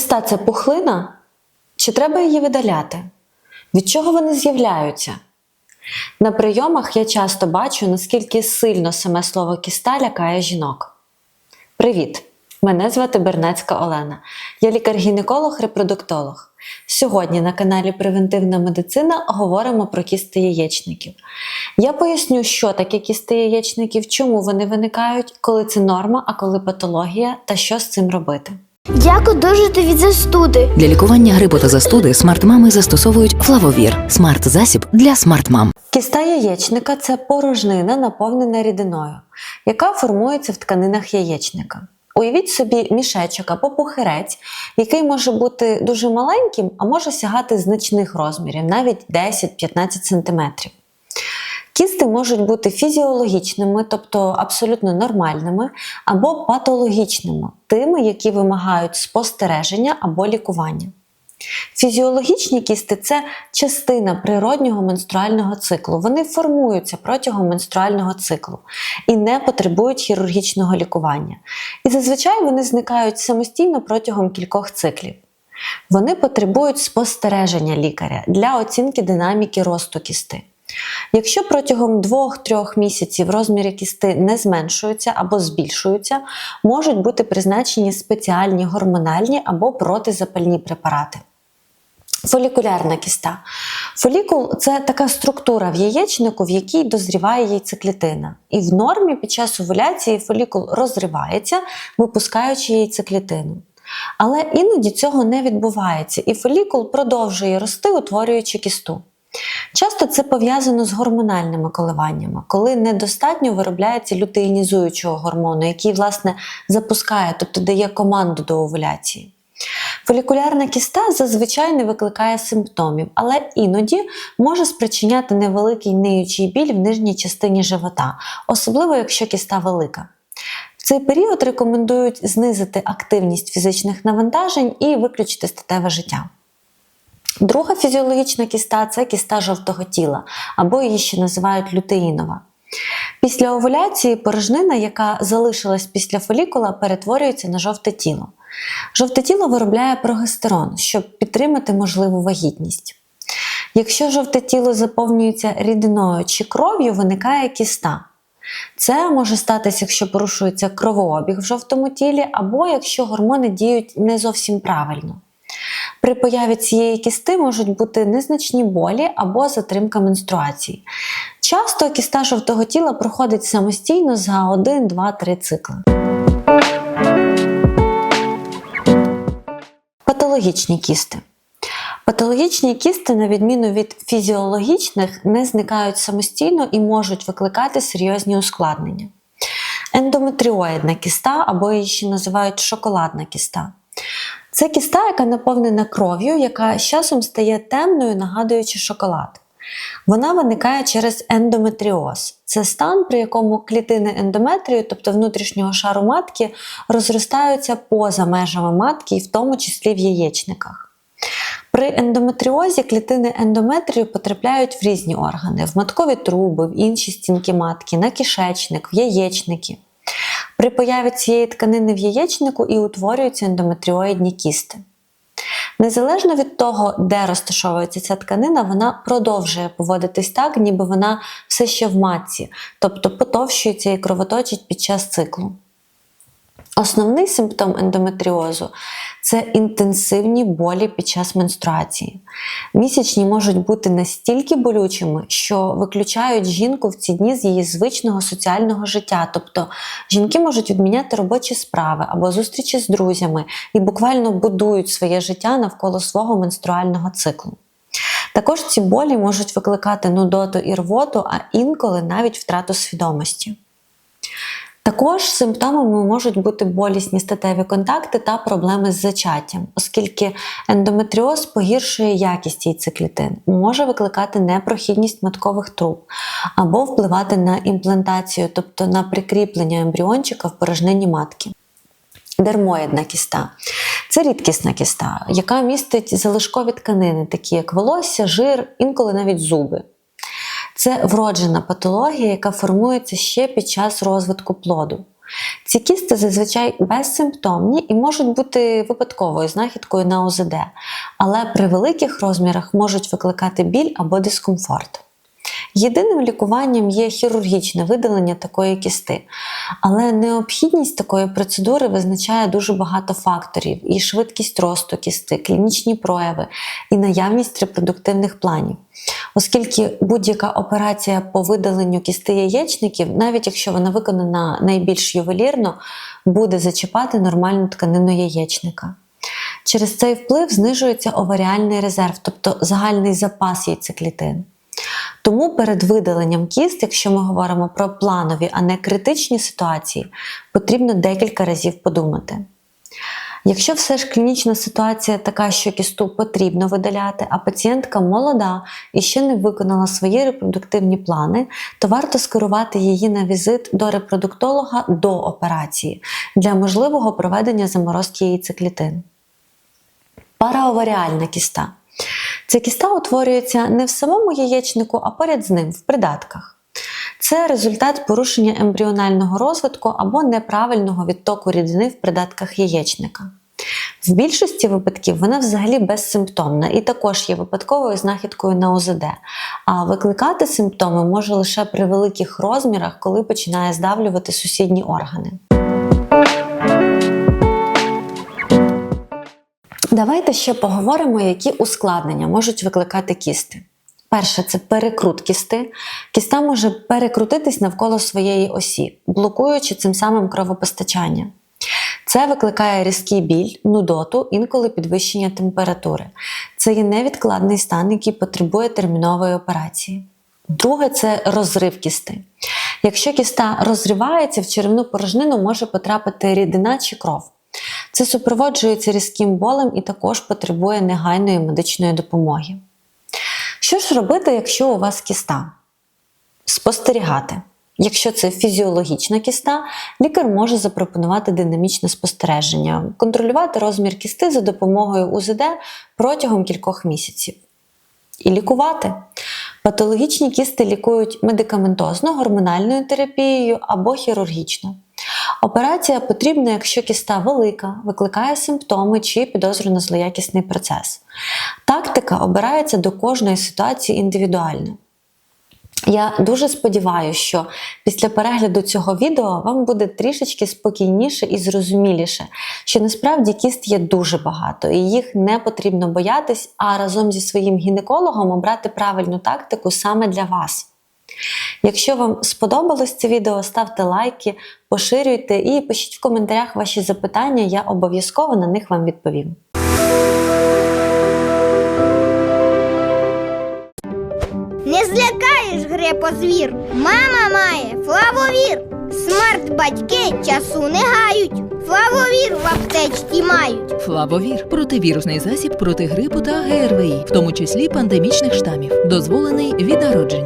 Кіста це пухлина? Чи треба її видаляти? Від чого вони з'являються? На прийомах я часто бачу, наскільки сильно саме слово кіста лякає жінок. Привіт! Мене звати Бернецька Олена. Я лікар-гінеколог-репродуктолог. Сьогодні на каналі Превентивна медицина говоримо про кісти яєчників. Я поясню, що таке кісти яєчників, чому вони виникають, коли це норма, а коли патологія, та що з цим робити. Як одужати від застуди? Для лікування грипу та застуди смарт-мами застосовують флавовір смарт-засіб для смарт-мам. Кіста яєчника це порожнина, наповнена рідиною, яка формується в тканинах яєчника. Уявіть собі мішечок або пухирець, який може бути дуже маленьким, а може сягати значних розмірів, навіть 10-15 см. Кісти можуть бути фізіологічними, тобто абсолютно нормальними, або патологічними, тими, які вимагають спостереження або лікування. Фізіологічні кісти це частина природнього менструального циклу. Вони формуються протягом менструального циклу і не потребують хірургічного лікування. І зазвичай вони зникають самостійно протягом кількох циклів. Вони потребують спостереження лікаря для оцінки динаміки росту кісти. Якщо протягом 2-3 місяців розміри кісти не зменшуються або збільшуються, можуть бути призначені спеціальні гормональні або протизапальні препарати. Фолікулярна кіста. Фолікул це така структура в яєчнику, в якій дозріває яйцеклітина. І в нормі під час овуляції фолікул розривається, випускаючи яйцеклітину. Але іноді цього не відбувається, і фолікул продовжує рости, утворюючи кісту. Часто це пов'язано з гормональними коливаннями, коли недостатньо виробляється лютеїнізуючого гормону, який, власне, запускає, тобто дає команду до овуляції. Фолікулярна кіста зазвичай не викликає симптомів, але іноді може спричиняти невеликий ниючий біль в нижній частині живота, особливо якщо кіста велика. В цей період рекомендують знизити активність фізичних навантажень і виключити статеве життя. Друга фізіологічна кіста це кіста жовтого тіла, або її ще називають лютеїнова. Після овуляції порожнина, яка залишилась після фолікула, перетворюється на жовте тіло. Жовте тіло виробляє прогестерон, щоб підтримати можливу вагітність. Якщо жовте тіло заповнюється рідиною чи кров'ю, виникає кіста. Це може статися, якщо порушується кровообіг в жовтому тілі, або якщо гормони діють не зовсім правильно. При появі цієї кісти можуть бути незначні болі або затримка менструації. Часто кіста жовтого тіла проходить самостійно за 1, 2, 3 цикли. Патологічні кісти. Патологічні кісти, на відміну від фізіологічних, не зникають самостійно і можуть викликати серйозні ускладнення. Ендометріоїдна кіста або її ще називають шоколадна кіста. Це кіста, яка наповнена кров'ю, яка з часом стає темною, нагадуючи шоколад. Вона виникає через ендометріоз. Це стан, при якому клітини ендометрію, тобто внутрішнього шару матки, розростаються поза межами матки, і в тому числі в яєчниках. При ендометріозі клітини ендометрію потрапляють в різні органи: в маткові труби, в інші стінки матки, на кишечник, в яєчники. При появі цієї тканини в яєчнику і утворюються ендометріоїдні кісти. Незалежно від того, де розташовується ця тканина, вона продовжує поводитись так, ніби вона все ще в матці, тобто потовщується і кровоточить під час циклу. Основний симптом ендометріозу це інтенсивні болі під час менструації. Місячні можуть бути настільки болючими, що виключають жінку в ці дні з її звичного соціального життя. Тобто жінки можуть відміняти робочі справи або зустрічі з друзями і буквально будують своє життя навколо свого менструального циклу. Також ці болі можуть викликати нудоту і рвоту, а інколи навіть втрату свідомості. Також симптомами можуть бути болісні статеві контакти та проблеми з зачаттям, оскільки ендометріоз погіршує якість яйцеклітин, може викликати непрохідність маткових труб або впливати на імплантацію, тобто на прикріплення ембріончика в порожнині матки. Дермоїдна кіста це рідкісна кіста, яка містить залишкові тканини, такі як волосся, жир, інколи навіть зуби. Це вроджена патологія, яка формується ще під час розвитку плоду. Ці кісти зазвичай безсимптомні і можуть бути випадковою знахідкою на ОЗД, але при великих розмірах можуть викликати біль або дискомфорт. Єдиним лікуванням є хірургічне видалення такої кісти, але необхідність такої процедури визначає дуже багато факторів: і швидкість росту кісти, клінічні прояви і наявність репродуктивних планів. Оскільки будь-яка операція по видаленню кісти яєчників, навіть якщо вона виконана найбільш ювелірно, буде зачіпати нормальну тканину яєчника. Через цей вплив знижується оваріальний резерв, тобто загальний запас яйцеклітин. Тому перед видаленням кіст, якщо ми говоримо про планові, а не критичні ситуації, потрібно декілька разів подумати. Якщо все ж клінічна ситуація така, що кісту потрібно видаляти, а пацієнтка молода і ще не виконала свої репродуктивні плани, то варто скерувати її на візит до репродуктолога до операції для можливого проведення заморозки яйцеклітин. Параоваріальна кіста. Ця кіста утворюється не в самому яєчнику, а поряд з ним, в придатках. Це результат порушення ембріонального розвитку або неправильного відтоку рідини в придатках яєчника. В більшості випадків вона взагалі безсимптомна і також є випадковою знахідкою на ОЗД, а викликати симптоми може лише при великих розмірах, коли починає здавлювати сусідні органи. Давайте ще поговоримо, які ускладнення можуть викликати кісти. Перше це перекрут кісти. Кіста може перекрутитись навколо своєї осі, блокуючи цим самим кровопостачання. Це викликає різкий біль, нудоту, інколи підвищення температури. Це є невідкладний стан, який потребує термінової операції. Друге це розрив кісти. Якщо кіста розривається, в черевну порожнину може потрапити рідина чи кров. Це супроводжується різким болем і також потребує негайної медичної допомоги. Що ж робити, якщо у вас кіста? Спостерігати. Якщо це фізіологічна кіста, лікар може запропонувати динамічне спостереження, контролювати розмір кісти за допомогою УЗД протягом кількох місяців. І лікувати. Патологічні кісти лікують медикаментозно, гормональною терапією або хірургічно. Операція потрібна, якщо кіста велика, викликає симптоми чи підозру злоякісний процес. Тактика обирається до кожної ситуації індивідуально. Я дуже сподіваюся, що після перегляду цього відео вам буде трішечки спокійніше і зрозуміліше, що насправді кіст є дуже багато, і їх не потрібно боятись, а разом зі своїм гінекологом обрати правильну тактику саме для вас. Якщо вам сподобалось це відео, ставте лайки, поширюйте і пишіть в коментарях ваші запитання, я обов'язково на них вам відповім. Не злякаєш грепозвір. Мама має флавовір. Смарт батьки часу не гають. Флавовір в аптечці мають. Флавовір противірусний засіб проти грипу та ГРВІ, в тому числі пандемічних штамів, дозволений від народження.